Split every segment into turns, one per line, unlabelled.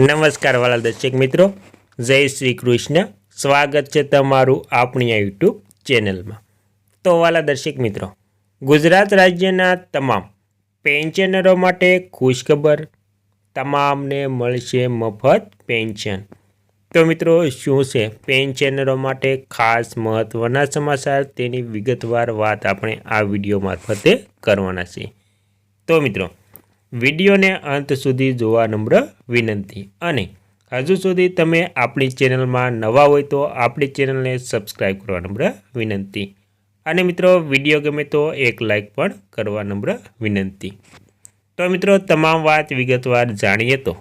નમસ્કાર વાલા દર્શક મિત્રો. જય શ્રી કૃષ્ણ. સ્વાગત છે તમારું આપણી આ યુટ્યુબ ચેનલમાં. તો વાલા દર્શક મિત્રો, ગુજરાત રાજ્યના તમામ પેન્શનરો માટે ખુશખબર તમામને મળશે મફત પેન્શન તો મિત્રો, શું છે પેન્શનરો માટે ખાસ મહત્ત્વના સમાચાર? તેની વિગતવાર વાત આપણે આ વીડિયો મારફતે કરવાના છીએ. તો મિત્રો વિડીયોને અંત સુધી જોવા નમ્ર વિનંતી. અને હજુ સુધી તમે આપણી ચેનલમાં નવા હોય તો આપણી ચેનલને સબસ્ક્રાઈબ કરવા નમ્ર વિનંતી. અને મિત્રો, વીડિયો ગમે તો એક લાઈક પણ કરવા નમ્ર વિનંતી. તો મિત્રો, તમામ વાત વિગતવાર જાણીએ તો.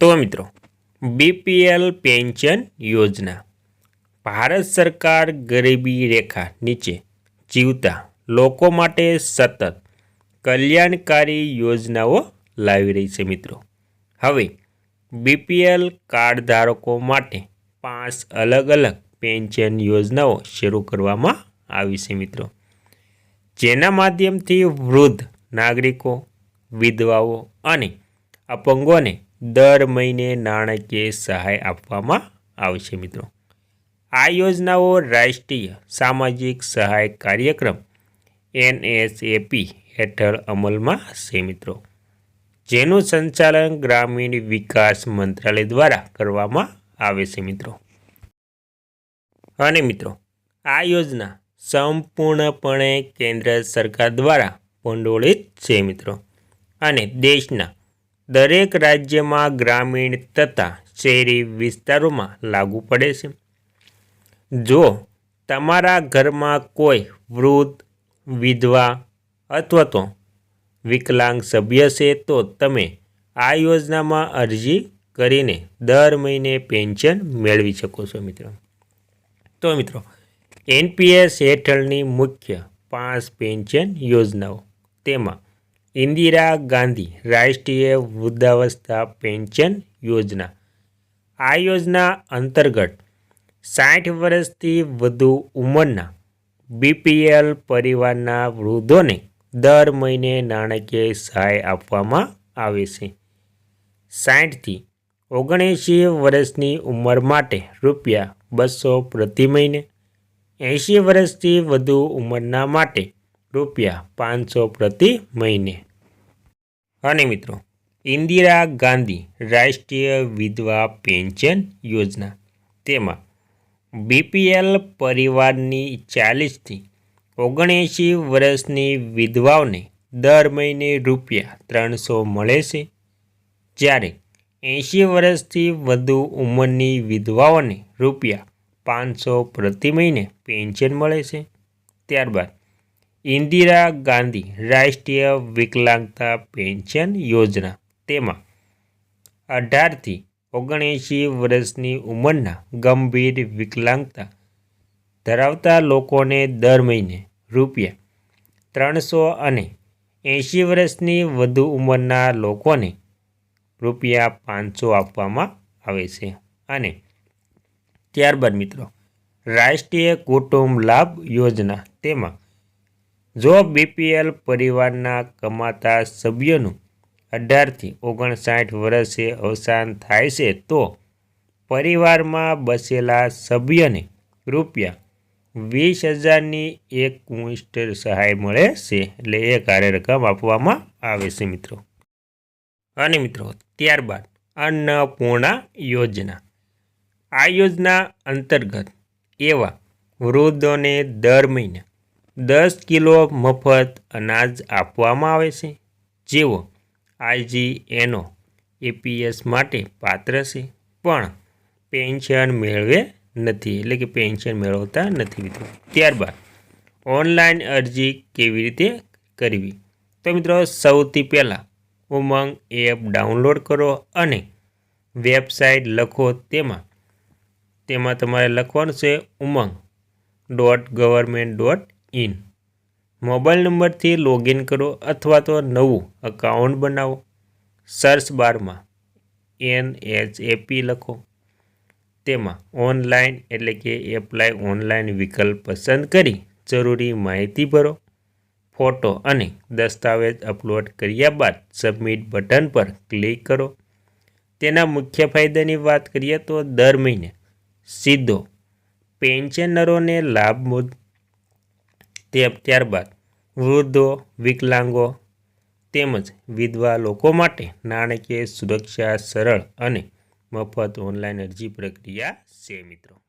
તો મિત્રો, બીપીએલ પેન્શન યોજના. ભારત સરકાર ગરીબી રેખા નીચે જીવતા લોકો માટે સતત કલ્યાણકારી યોજનાઓ લાવી રહી છે મિત્રો. હવે, બીપીએલ કાર્ડ ધારકો માટે પાંચ અલગ અલગ પેન્શન યોજનાઓ શરૂ કરવામાં આવી છે મિત્રો. જેના માધ્યમથી વૃદ્ધ નાગરિકો, વિધવાઓ અને અપંગોને દર મહિને નાણાકીય સહાય આપવામાં આવશે મિત્રો. આ યોજનાઓ રાષ્ટ્રીય સામાજિક સહાય કાર્યક્રમ, એનએસએપી હેઠળ અમલમાં છે મિત્રો. જેનું સંચાલન ગ્રામીણ વિકાસ મંત્રાલય દ્વારા કરવામાં આવે છે મિત્રો. અને મિત્રો, આ યોજના સંપૂર્ણપણે કેન્દ્ર સરકાર દ્વારા ભંડોળિત છે મિત્રો. અને દેશના દરેક રાજ્યમાં ગ્રામીણ તથા શહેરી વિસ્તારોમાં લાગુ પડે છે. જો તમારા ઘરમાં કોઈ વૃદ્ધ, વિધવા અથવા તો વિકલાંગ સભ્ય છે તો તમે આ યોજનામાં અરજી કરીને દર મહિને પેન્શન મેળવી શકો છો મિત્રો. તો મિત્રો, એનપીએસ હેઠળની મુખ્ય પાંચ પેન્શન યોજનાઓ. તેમાં ઇન્દિરા ગાંધી રાષ્ટ્રીય વૃદ્ધાવસ્થા પેન્શન યોજના. આ યોજના અંતર્ગત સાઠ વર્ષથી વધુ ઉંમરના બીપીએલ પરિવારના વૃદ્ધોને દર મહિને નાણાકીય સહાય આપવામાં આવે છે. સાઠથી ઓગણએંશી વર્ષની ઉંમર માટે રૂપિયા બસો પ્રતિ મહિને. એંશી વર્ષથી વધુ ઉંમરના માટે રૂપિયા પાંચસો પ્રતિ મહિને. અને મિત્રો, ઇન્દિરા ગાંધી રાષ્ટ્રીય વિધવા પેન્શન યોજના. તેમાં બીપીએલ પરિવારની ચાલીસથી ઓગણએંશી વર્ષની વિધવાઓને દર મહિને રૂપિયા ત્રણસો મળે છે. જ્યારે એંશી વર્ષથી વધુ ઉંમરની વિધવાઓને રૂપિયા પાંચસો પ્રતિ મહિને પેન્શન મળે છે. ત્યારબાદ ઇન્દિરા ગાંધી રાષ્ટ્રીય વિકલાંગતા પેન્શન યોજના તેમાં અઢારથી ઓગણએંશી વર્ષની ઉંમરના ગંભીર વિકલાંગતા ધરાવતા લોકોને દર મહિને રૂપિયા ત્રણસો અને એંશી વર્ષની વધુ ઉંમરના લોકોને રૂપિયા પાંચસો આપવામાં આવે છે. અને ત્યારબાદ મિત્રો, રાષ્ટ્રીય કુટુંબ લાભ યોજના તેમાં જો બીપીએલ પરિવારના કમાતા સભ્યોનું અઢારથી ઓગણસાઠ વર્ષે અવસાન થાય છે, તો પરિવારમાં બસેલા સભ્યને રૂપિયા વીસ હજારની એક મુષ્ટ સહાય મળે છે, એટલે એ કાર્ય રકમ આપવામાં આવે છે મિત્રો. અને મિત્રો, ત્યારબાદ અન્નપૂર્ણા યોજના. આ યોજના અંતર્ગત એવા વૃદ્ધોને દર મહિને દસ કિલો મફત અનાજ આપવામાં આવે છે, જેઓ આઈજીએનો એપીએસ માટે પાત્ર છે. પણ પેન્શન મેળવે નથી, એટલે કે પેન્શન મેળવતા નથી મિત્રો. ત્યારબાદ ઓનલાઈન અરજી કેવી રીતે કરવી? તો મિત્રો, સૌથી પહેલાં ઉમંગ એપ ડાઉનલોડ કરો અને વેબસાઇટ લખો તેમાં. તેમાં તમારે લખવાનું છે Umang dot government dot in mobile નંબરથી લોગિન કરો અથવા તો નવું અકાઉન્ટ બનાવો. સર્ચ બારમાં એન એચ એપી લખો. તેમાં ઓનલાઈન એટલે કે એપ્લાય ઓનલાઈન વિકલ્પ પસંદ કરી જરૂરી માહિતી ભરો ફોટો અને દસ્તાવેજ અપલોડ કર્યા બાદ સબમિટ બટન પર ક્લિક કરો. તેના મુખ્ય ફાયદાની વાત કરીએ તો દર મહિને સીધો પેન્શનરોને લાભ તે ત્યારબાદ વૃદ્ધો, વિકલાંગો તેમજ વિધવા લોકો માટે નાણાકીય સુરક્ષા સરળ અને મફત ઓનલાઈન અરજી પ્રક્રિયા છે મિત્રો.